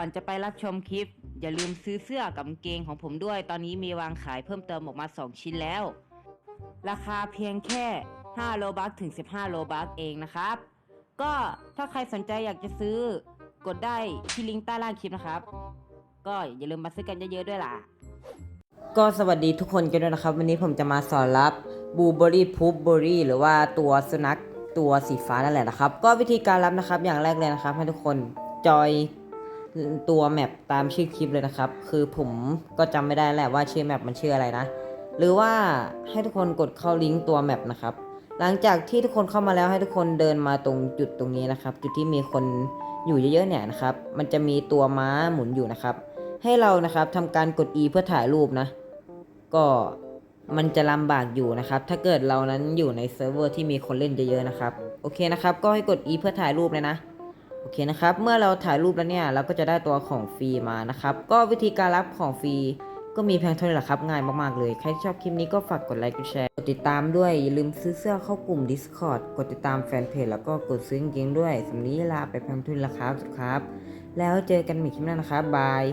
ก่อนจะไปรับชมคลิป อย่าลืมซื้อเสื้อกับเกงของผมด้วย ตอนนี้มีวางขายเพิ่มเติมออกมา 2 ชิ้นแล้ว ราคาเพียงแค่ 5 โลบัคถึง 15 โลบัคเองนะครับ ก็ถ้าใครสนใจอยากจะซื้อกดได้ที่ลิงก์ใต้ล่างคลิปนะครับ ก็อย่าลืมมาซื้อกันเยอะๆด้วยล่ะ ก็สวัสดีทุกคนกันด้วยนะครับ วันนี้ผมจะมาสอนรับบูเบอรี่พูบเบอรี่หรือว่าตัวสุนัขตัวสีฟ้านั่นแหละนะครับ ก็วิธีการรับนะครับอย่างแรกเลยนะครับ ให้ทุกคนจอย ตัวแมปตามชื่อคลิปเลยนะครับ คือผมก็จำไม่ได้แหละว่าชื่อแมปมันชื่ออะไรนะ หรือว่าให้ทุกคนกดเข้าลิงก์ตัวแมปนะครับ หลังจากที่ทุกคนเข้ามาแล้วให้ทุกคนเดินมาตรงจุดตรงนี้นะครับ จุดที่มีคนอยู่เยอะๆเนี่ยนะครับ มันจะมีตัวม้าหมุนอยู่นะครับ ให้เรานะครับทำการกด E เพื่อถ่ายรูปนะ ก็มันจะลำบากอยู่นะครับ ถ้าเกิดเรานั้นอยู่ในเซิร์ฟเวอร์ที่มีคนเล่นเยอะๆนะครับ โอเคนะครับ ก็ให้กด E เพื่อถ่ายรูปเลยนะ โอเคนะครับ เมื่อเราถ่ายรูปแล้วเนี่ยเราก็จะได้ตัวของฟรีมานะครับ ก็วิธีการรับของฟรีก็มีเพียงเท่านี้แหละครับ ง่ายมาก ๆ เลย ใครชอบคลิปนี้ก็ฝากกดไลค์ กดแชร์ กดติดตามด้วย อย่าลืมซื้อเสื้อเข้ากลุ่ม Discord กดติดตามแฟนเพจแล้วก็กดซื้อกางเกงด้วยสำหรับนี้ลาไปเพียงเท่านี้ละครับสุดครับ แล้วเจอกันใหม่คลิปหน้านะครับบาย